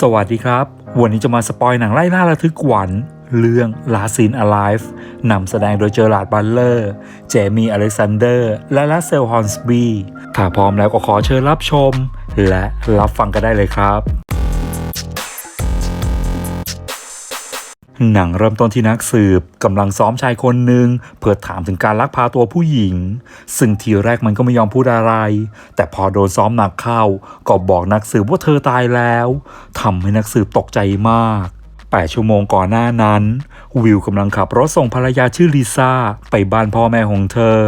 สวัสดีครับ วันนี้จะมาสปอยหนังไล่ล่าระทึกขวัญเรื่อง Last Seen Alive นำแสดงโดยเจอร์ร์ดบัลเลอร์ เจมี่ อเล็กซานเดอร์ และลัสเซล ฮอนสบี ถ้าพร้อมแล้วก็ขอเชิญรับชม และรับฟังกันได้เลยครับ หนังเริ่มต้นที่นักสืบกำลังซ้อมชายคนหนึ่งเพื่อถามถึงการลักพาตัวผู้หญิง ซึ่งทีแรกมันก็ไม่ยอมพูดอะไร แต่พอโดนซ้อมหนักเข้า ก็บอกนักสืบว่าเธอตายแล้วทำให้นักสืบตกใจมากแปดชั่วโมงก่อนหน้านั้น วิวกำลังขับรถส่งภรรยาชื่อลิซ่า ไปบ้านพ่อแม่ของเธอ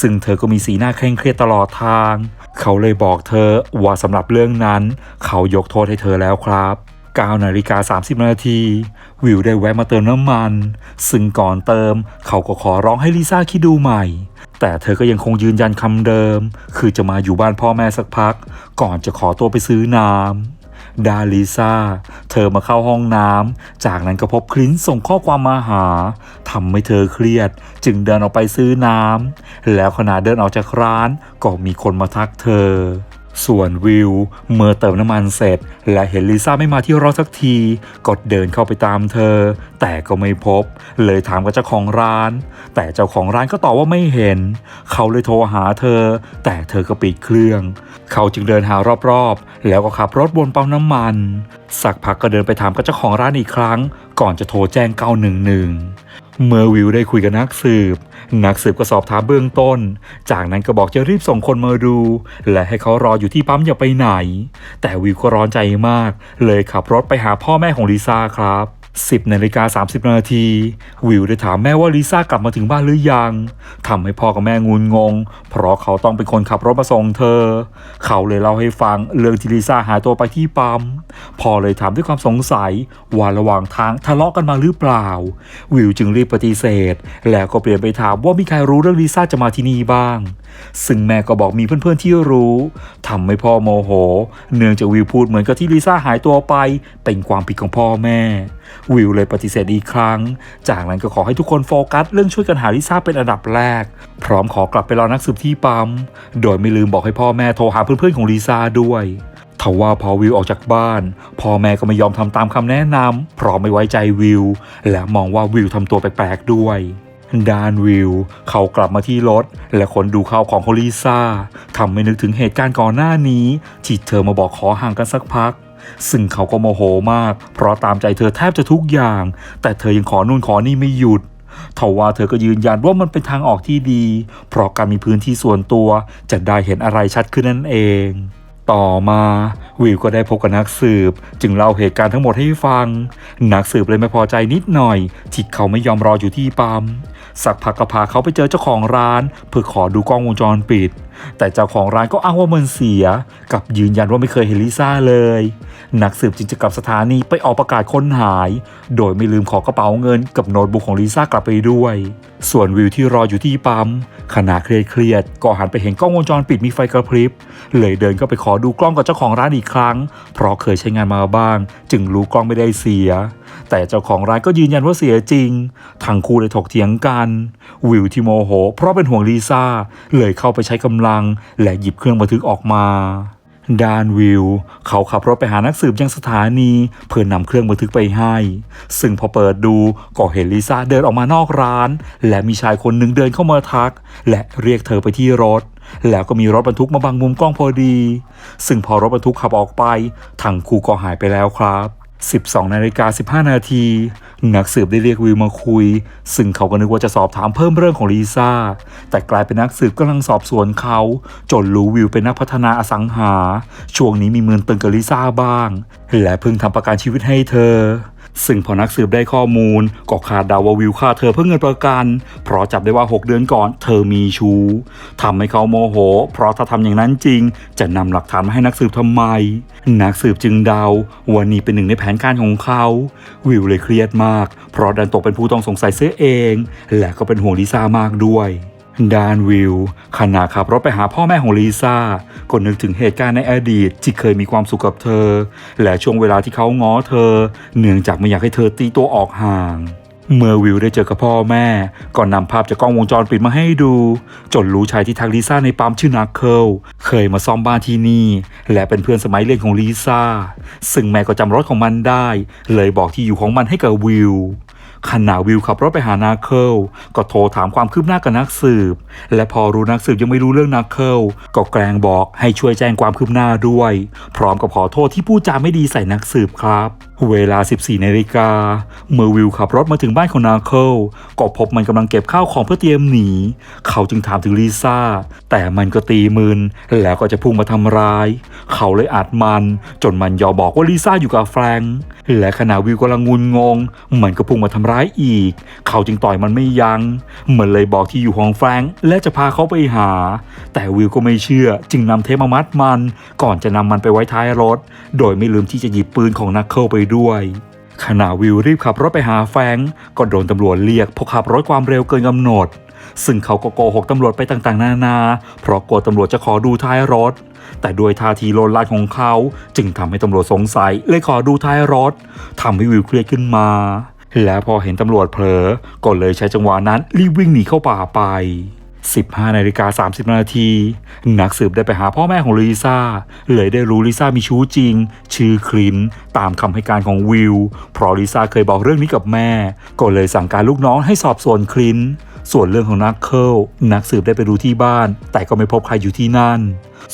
ซึ่งเธอก็มีสีหน้าเคร่งเครียดตลอดทาง เขาเลยบอกเธอว่าสำหรับเรื่องนั้น เขายกโทษให้เธอแล้วครับ 9นาฬิกา30 นาที วิวได้แวะมาเติมน้ำมัน ซึ่งก่อนเติมเขาก็ขอร้องให้ลิซ่าคิดดูใหม่ แต่เธอก็ยังคงยืนยันคำเดิม คือจะมาอยู่บ้านพ่อแม่สักพัก ก่อนจะขอตัวไปซื้อน้ำดาลิซาเธอมาเข้าห้องน้ำจากนั้นก็พบคลินส่งข้อความมาหาทำให้เธอเครียด จึงเดินออกไปซื้อน้ำแล้วขณะเดินออกจากร้านก็มีคนมาทักเธอ ส่วนวิว เมื่อเติมน้ำมันเสร็จ และเห็นลิซ่าไม่มาที่รถสักที ก็เดินเข้าไปตามเธอ แต่ก็ไม่พบ เลยถามกับเจ้าของร้าน แต่เจ้าของร้านก็ตอบว่าไม่เห็น เขาเลยโทรหาเธอ แต่เธอก็ปิดเครื่อง เขาจึงเดินหารอบๆ แล้วก็ขับรถวนปั๊มน้ำมัน สักพักก็เดินไปถามกับเจ้าของร้านอีกครั้ง ก่อนจะโทรแจ้ง 911 เมื่อวิวได้คุยกับนักสืบ นักสืบก็สอบถามเบื้องต้น จากนั้นก็บอกจะรีบส่งคนมาดู และให้เขารออยู่ที่ปั๊มอย่าไปไหน แต่วิวก็ร้อนใจมาก เลยขับรถไปหาพ่อแม่ของลิซ่าครับ 10นาฬิกา30 นาที วิวได้ถามแม่ว่าลิซ่ากลับมาถึงบ้านหรือยังทำให้พ่อกับแม่งุนงง เพราะเขาต้องเป็นคนขับรถมาส่งเธอ เขาเลยเล่าให้ฟังเรื่องที่ลิซ่าหายตัวไปที่ปั๊มพ่อเลยถามด้วยความสงสัยว่าระหว่างทางทะเลาะกันมาหรือเปล่า วิวจึงรีบปฏิเสธ แล้วก็เปลี่ยนไปถามว่ามีใครรู้เรื่องลิซ่าจะมาที่นี่บ้าง ซึ่งแม่ก็บอกมีเพื่อนๆที่รู้ทำให้พ่อโมโห เนื่องจากวิวพูดเหมือนกับที่ลิซ่าหายตัวไป เป็นความผิดของพ่อแม่ วิวเลยปฏิเสธอีกครั้ง จากนั้นก็ขอให้ทุกคนโฟกัส เรื่องช่วยกันหาลิซ่าเป็นอันดับแรก พร้อมขอกลับไปรอนักสืบที่ปั๊ม โดยไม่ลืมบอกให้พ่อแม่โทรหาเพื่อนๆของลิซ่าด้วยทว่าพอวิวออกจากบ้านพ่อแม่ก็ไม่ยอมทำตามคำแนะนำเพราะไม่ไว้ใจวิว และมองว่าวิวทำตัวแปลกๆด้วย ดานวิวเขากลับมาที่รถ และคนดูข่าวของของลิซ่าทำให้นึกถึงเหตุการณ์ก่อนหน้านี้ที่เธอมาบอกขอห่างกันสักพัก ซึ่งเขาก็โมโหมาก เพราะตามใจเธอแทบจะทุกอย่าง แต่เธอยังขอนู่นขอนี่ไม่หยุดทว่าเธอก็ยืนยันว่ามันเป็นทางออกที่ดี เพราะการมีพื้นที่ส่วนตัวจะได้เห็นอะไรชัดขึ้นนั่นเองต่อมาวิวก็ได้พบกับนักสืบ จึงเล่าเหตุการณ์ทั้งหมดให้ฟัง นักสืบเลยไม่พอใจนิดหน่อยที่เขาไม่ยอมรออยู่ที่ปั๊ม สักพักก็พาเขาไปเจอเจ้าของร้าน เพื่อขอดูกล้องวงจรปิด แต่เจ้าของร้านก็อ้างว่ามันเสีย กับยืนยันว่าไม่เคยเห็นลิซ่าเลย นักสืบจึงจะกลับสถานีไปออกประกาศค้นหาย โดยไม่ลืมขอกระเป๋าเงินกับโน้ตบุ๊กของลิซ่ากลับไปด้วย ส่วนวิวที่รออยู่ที่ปั๊มขณะเครียดๆก็หันไปเห็นกล้องวงจรปิดมีไฟกระพริบ เลยเดินก็ไปขอดูกล้องกับเจ้าของร้านอีกครั้ง เพราะเคยใช้งานมาบ้าง จึงรู้กล้องไม่ได้เสีย แต่เจ้าของร้านก็ยืนยันว่าเสียจริง ทั้งคู่เลยถกเถียงกัน วิวที่โมโห เพราะเป็นห่วงลีซ่าเลยเข้าไปใช้กำลัง และหยิบเครื่องบันทึกออกมา ดานวิลเขาขับรถไปหานักสืบยังสถานี เพื่อนำเครื่องบันทึกไปให้ ซึ่งพอเปิดดูก็เห็นลิซ่าเดินออกมานอกร้าน และมีชายคนหนึ่งเดินเข้ามาทัก และเรียกเธอไปที่รถ แล้วก็มีรถบรรทุกมาบังมุมกล้องพอดี ซึ่งพอรถบรรทุกขับออกไปทั้งคู่ก็หายไปแล้วครับ 12นาฬิกา15 นาที นักสืบได้เรียกวิวมาคุย ซึ่งเขาก็นึกว่าจะสอบถามเพิ่มเรื่องของลิซ่า แต่กลายเป็นนักสืบกำลังสอบสวนเขา จนรู้วิวเป็นนักพัฒนาอสังหา ช่วงนี้มีเมือนตึงกับลิซ่าบ้าง และเพิ่งทำประกันชีวิตให้เธอ ซึ่งพอนักสืบได้ข้อมูล ก็คาดเดาว่าวิวฆ่าเธอเพื่อเงินประกัน เพราะจับได้ว่า 6 เดือนก่อนเธอมีชู้ทำให้เขาโมโห เพราะถ้าทำอย่างนั้นจริง จะนำหลักฐานมาให้นักสืบทำไม นักสืบจึงเดาว่านี่เป็นหนึ่งในแผนการของเขา วิวเลยเครียดมาก เพราะดันตกเป็นผู้ต้องสงสัยเสียเอง และก็เป็นห่วงลิซ่ามากด้วย ดานวิวขณะขับรถไปหาพ่อแม่ของลิซ่าก็นึกถึงเหตุการณ์ในอดีตที่เคยมีความสุขกับเธอ และช่วงเวลาที่เขาง้อเธอ เนื่องจากไม่อยากให้เธอตีตัวออกห่างเมื่อวิวได้เจอกับพ่อแม่ ก็นำภาพจากกล้องวงจรปิดมาให้ดู จนรู้ชายที่ทักลิซ่าในปั๊มชื่อนักเคิลเคยมาซ่อมบ้านที่นี่ และเป็นเพื่อนสมัยเรียนของลิซ่า ซึ่งแม่ก็จำรถของมันได้ เลยบอกที่อยู่ของมันให้กับวิว ขณะวิวขับรถไปหานาเคิลก็โทรถามความคืบหน้ากับนักสืบ และพอรู้นักสืบยังไม่รู้เรื่องนาเคิลก็แกล้งบอกให้ช่วยแจ้งความคืบหน้าด้วย พร้อมกับขอโทษที่พูดจาไม่ดีใส่นักสืบครับเวลา 14นาฬิกา เมื่อวิวขับรถมาถึงบ้านของนาเคิลก็พบมันกำลังเก็บข้าวของเพื่อเตรียมหนี เขาจึงถามถึงลิซ่า แต่มันก็ตีมืน แล้วก็จะพุ่งมาทำร้าย เขาเลยอัดมัน จนมันยอมบอกว่าลิซ่าอยู่กับแฟรงค์และขณะวิวกำลังงุนงง มันก็พุ่งมาทำร้ายอีก เขาจึงต่อยมันไม่ยัง้งมันเลยบอกที่อยู่ของแฟรงค์และจะพาเขาไปหา แต่วิวก็ไม่เชื่อ จึงนำเทปมามัดมัน ก่อนจะนำมันไปไว้ท้ายรถ โดยไม่ลืมที่จะหยิบปืนของนักเคิลไปด้วยขณะวิวรีบขับรถไปหาแฟงก็โดนตำรวจเรียกเพราะขับรถความเร็วเกินกำหนด ซึ่งเขาก็โกหกตำรวจไปต่างๆ นานา เพราะกลัวตำรวจจะขอดูท้ายรถ แต่ด้วยท่าทีโลนลานของเขา จึงทำให้ตำรวจสงสัยเลยขอดูท้ายรถทำให้วิวเครียดขึ้นมา และพอเห็นตำรวจเผลอก็เลยใช้จังหวะนั้นรีบวิ่งหนีเข้าป่าไป 15นาฬิกา30 นาที นักสืบได้ไปหาพ่อแม่ของลิซ่า เลยได้รู้ลิซ่ามีชู้จริง ชื่อคลินตามคำให้การของวิว เพราะลิซ่าเคยบอกเรื่องนี้กับแม่ ก็เลยสั่งการลูกน้องให้สอบสวนคลินส่วนเรื่องของนักเคิลนักสืบได้ไปดูที่บ้าน แต่ก็ไม่พบใครอยู่ที่นั่น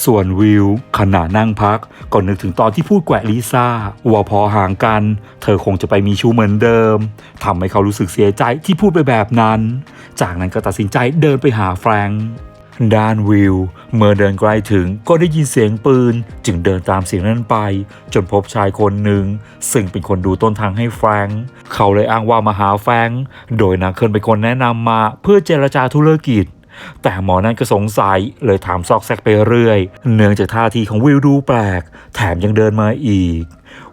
ส่วนวิวขณะนั่งพักก็นึกถึงตอนที่พูดแกวะลิซ่าว่าพอห่างกัน เธอคงจะไปมีชู้เหมือนเดิมทำให้เขารู้สึกเสียใจที่พูดไปแบบนั้น จากนั้นก็ตัดสินใจเดินไปหาแฟรงค์ด้านวิว เมื่อเดินใกล้ถึงก็ได้ยินเสียงปืน จึงเดินตามเสียงนั้นไป จนพบชายคนหนึ่ง ซึ่งเป็นคนดูต้นทางให้แฟรงค์เขาเลยอ้างว่ามาหาแฟรงค์โดยนักเคิลเป็นคนแนะนำมาเพื่อเจรจาธุรกิจ แต่หมอนั่นก็สงสัยเลยถามซอกแซกไปเรื่อย เนื่องจากท่าทีของวิวดูแปลก แถมยังเดินมาอีก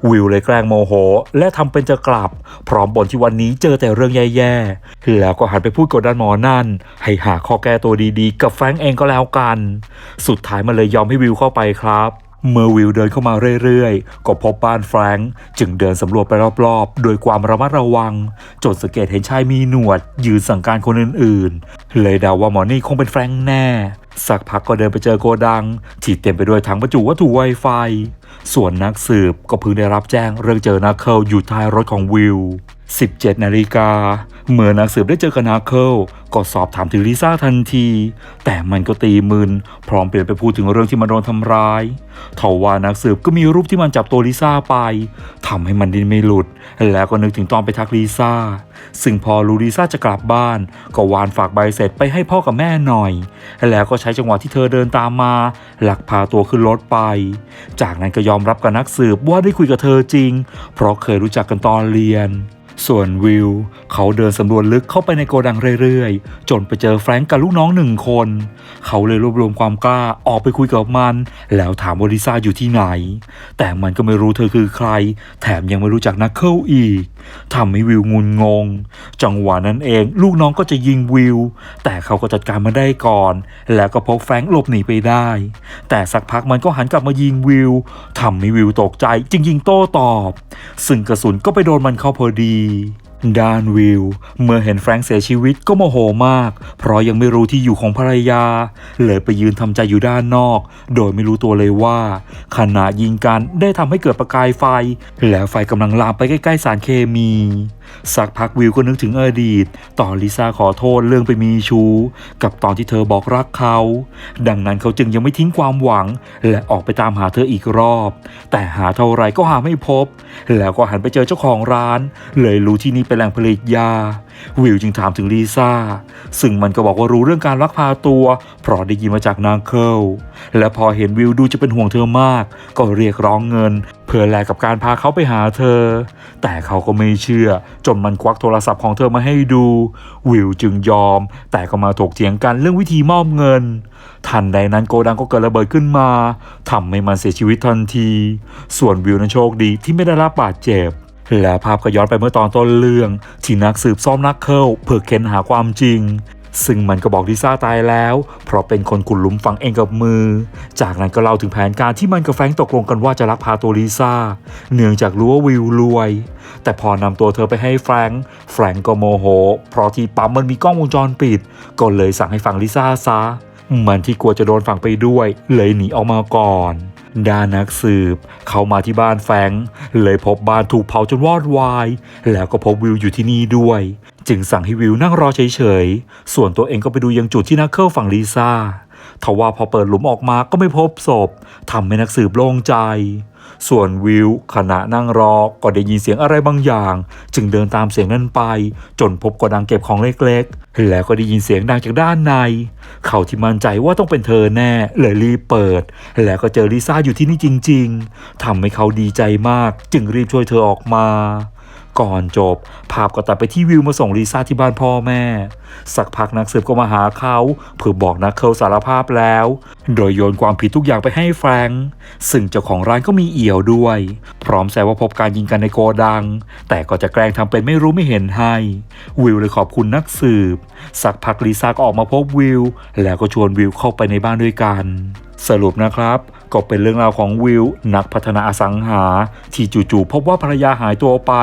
วิวเลยแกล้งโมโห และทำเป็นจะกลับ พร้อมบ่นที่วันนี้เจอแต่เรื่องแย่ๆ แล้วก็หันไปพูดกดดันหมอนั่น ให้หาข้อแก้ตัวดีๆ กับแฟงเองก็แล้วกัน สุดท้ายมันเลยยอมให้วิวเข้าไปครับ เมื่อวิวเดินเข้ามาเรื่อยๆ ก็พบบ้านแฟรงก์จึงเดินสำรวจไปรอบๆ โดยความระมัดระวัง จนสังเกตเห็นชายมีหนวด ยืนสั่งการคนอื่นๆ เลยเดาว่าหมอนี่คงเป็นแฟรงก์แน่ สักพักก็เดินไปเจอโกดัง ที่เต็มไปด้วยถังบรรจุวัตถุไวไฟ ส่วนนักสืบก็เพิ่งได้รับแจ้งเรื่องเจอนักเคิลอยู่ท้ายรถของวิว 17 นาฬิกา เมื่อนักสืบได้เจอกับนาเคิลก็สอบถามถึงลิซ่าทันที แต่มันก็ตีมึน พร้อมเปลี่ยนไปพูดถึงเรื่องที่มันโดนทำร้ายทว่านักสืบก็มีรูปที่มันจับตัวลิซ่าไปทำให้มันดิ้นไม่หลุด แล้วก็นึกถึงตอนไปทักลิซ่า ซึ่งพอรู้ลิซ่าจะกลับบ้าน ก็วานฝากใบเสร็จไปให้พ่อกับแม่หน่อย แล้วก็ใช้จังหวะที่เธอเดินตามมาหลักพาตัวขึ้นรถไป จากนั้นก็ยอมรับกับนักสืบว่าได้คุยกับเธอจริง เพราะเคยรู้จักกันตอนเรียน ส่วนวิลเขาเดินสำรวจลึกเข้าไปในโกดังเรื่อยๆ จนไปเจอแฟรงก์กับลูกน้องหนึ่งคน เขาเลยรวบรวมความกล้าออกไปคุยกับมัน แล้วถามว่าลิซ่าอยู่ที่ไหน แต่มันก็ไม่รู้เธอคือใคร แถมยังไม่รู้จักนักเคิลอีก ทำให้วิวงุนงง จังหวะนั้นเอง ลูกน้องก็จะยิงวิว แต่เขาก็จัดการมาได้ก่อน แล้วก็พบแฟรงก์หลบหนีไปได้ แต่สักพักมันก็หันกลับมายิงวิวทำให้วิวตกใจจึงยิงโต้ตอบ ซึ่งกระสุนก็ไปโดนมันเข้าพอดี ดานวิลเมื่อเห็นแฟรงค์เสียชีวิตก็โมโหมาก เพราะยังไม่รู้ที่อยู่ของภรรยา เลยไปยืนทำใจอยู่ด้านนอก โดยไม่รู้ตัวเลยว่า ขณะยิงกันได้ทำให้เกิดประกายไฟ แล้วไฟกำลังลามไปใกล้ๆสารเคมี สักพักวิวก็นึกถึงอดีต ตอนลิซ่าขอโทษเรื่องไปมีชู้ กับตอนที่เธอบอกรักเขา ดังนั้นเขาจึงยังไม่ทิ้งความหวัง และออกไปตามหาเธออีกรอบ แต่หาเท่าไรก็หาไม่พบ แล้วก็หันไปเจอเจ้าของร้าน เลยรู้ที่นี่เป็นแหล่งผลิตยา วิวจึงถามถึงลิซ่า ซึ่งมันก็บอกว่ารู้เรื่องการลักพาตัว เพราะได้ยินมาจากนางเคิลและพอเห็นวิวดูจะเป็นห่วงเธอมาก ก็เรียกร้องเงิน เพื่อแลกกับการพาเขาไปหาเธอ แต่เขาก็ไม่เชื่อ จนมันควักโทรศัพท์ของเธอมาให้ดู วิวจึงยอม แต่ก็มาถกเถียงกันเรื่องวิธีมอบเงิน ทันใดนั้นโกดังก็เกิดระเบิดขึ้นมาทำให้มันเสียชีวิตทันที ส่วนวิวนั้นโชคดีที่ไม่ได้รับบาดเจ็บและภาพก็ย้อนไปเมื่อตอนต้นเรื่อง ที่นักสืบซ่อมนักเคิลเพื่อเค้นหาความจริง ซึ่งมันก็บอกลิซ่าตายแล้ว เพราะเป็นคนขุดหลุมฝังเองกับมือ จากนั้นก็เล่าถึงแผนการที่มันกับแฟรงตกลงกันว่าจะลักพาตัวลิซ่า เนื่องจากรู้ว่าวิวรวย แต่พอนำตัวเธอไปให้แฟรงค์แฟรงค์ก็โมโห เพราะที่ปั๊มมันมีกล้องวงจรปิด ก็เลยสั่งให้ฝังลิซ่าซะ มันที่กลัวจะโดนฝังไปด้วย เลยหนีออกมาก่อนด้านนักสืบ เข้ามาที่บ้านแฟง เลยพบบ้านถูกเผาจนวอดวาย แล้วก็พบวิวอยู่ที่นี่ด้วย จึงสั่งให้วิวนั่งรอเฉยๆ ส่วนตัวเองก็ไปดูยังจุดที่นักเคิลฝั่งลิซ่าทว่าพอเปิดหลุมออกมาก็ไม่พบศพทำให้นักสืบโล่งใจ ส่วนวิวขณะนั่งรอก็ได้ยินเสียงอะไรบางอย่าง จึงเดินตามเสียงนั้นไป จนพบกระดังเก็บของเล็กๆ แล้วก็ได้ยินเสียงดังจากด้านใน เขาที่มั่นใจว่าต้องเป็นเธอแน่เลยรีบเปิด แล้วก็เจอลิซ่าอยู่ที่นี่จริง ๆทำให้เขาดีใจมาก จึงรีบช่วยเธอออกมา ก่อนจบ ภาพก็ตัดไปที่วิวมาส่งลิซ่าที่บ้านพ่อแม่ สักพักนักสืบก็มาหาเขาเพื่อบอกนักเคิลสารภาพแล้ว โดยโยนความผิดทุกอย่างไปให้แฟรงค์ซึ่งเจ้าของร้านก็มีเอี่ยวด้วย พร้อมแซวว่าพบการยิงกันในโกดัง แต่ก็จะแกล้งทำเป็นไม่รู้ไม่เห็นให้ วิวเลยขอบคุณนักสืบ สักพักลิซ่าก็ออกมาพบวิว แล้วก็ชวนวิวเข้าไปในบ้านด้วยกัน สรุปนะครับก็เป็นเรื่องราวของวิว นักพัฒนาอสังหา ที่จู่ๆพบว่าภรรยาหายตัวไป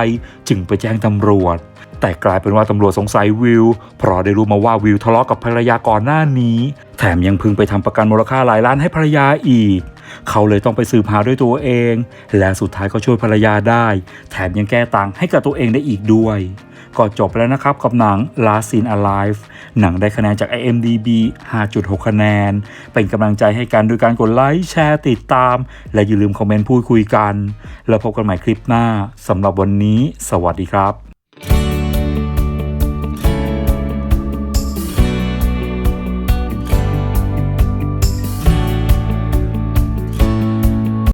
จึงไปแจ้งตำรวจแต่กลายเป็นว่าตำรวจสงสัยวิว เพราะได้รู้มาว่าวิวทะเลาะกับภรรยาก่อนหน้านี้ แถมยังพึงไปทำประกันมูลค่าหลายล้านให้ภรรยาอีก เขาเลยต้องไปสืบหาด้วยตัวเอง และสุดท้ายก็ช่วยภรรยาได้ แถมยังแก้ต่างให้กับตัวเองได้อีกด้วยก็จบแล้วนะครับกับหนัง Last Scene Alive หนังได้คะแนนจาก IMDb 5.6 คะแนน เป็นกำลังใจให้กันโดยการกดไลค์แชร์ติดตาม และอย่าลืมคอมเมนต์พูดคุยกัน แล้วพบกันใหม่คลิปหน้าสำหรับวันนี้ สวัสดีครับ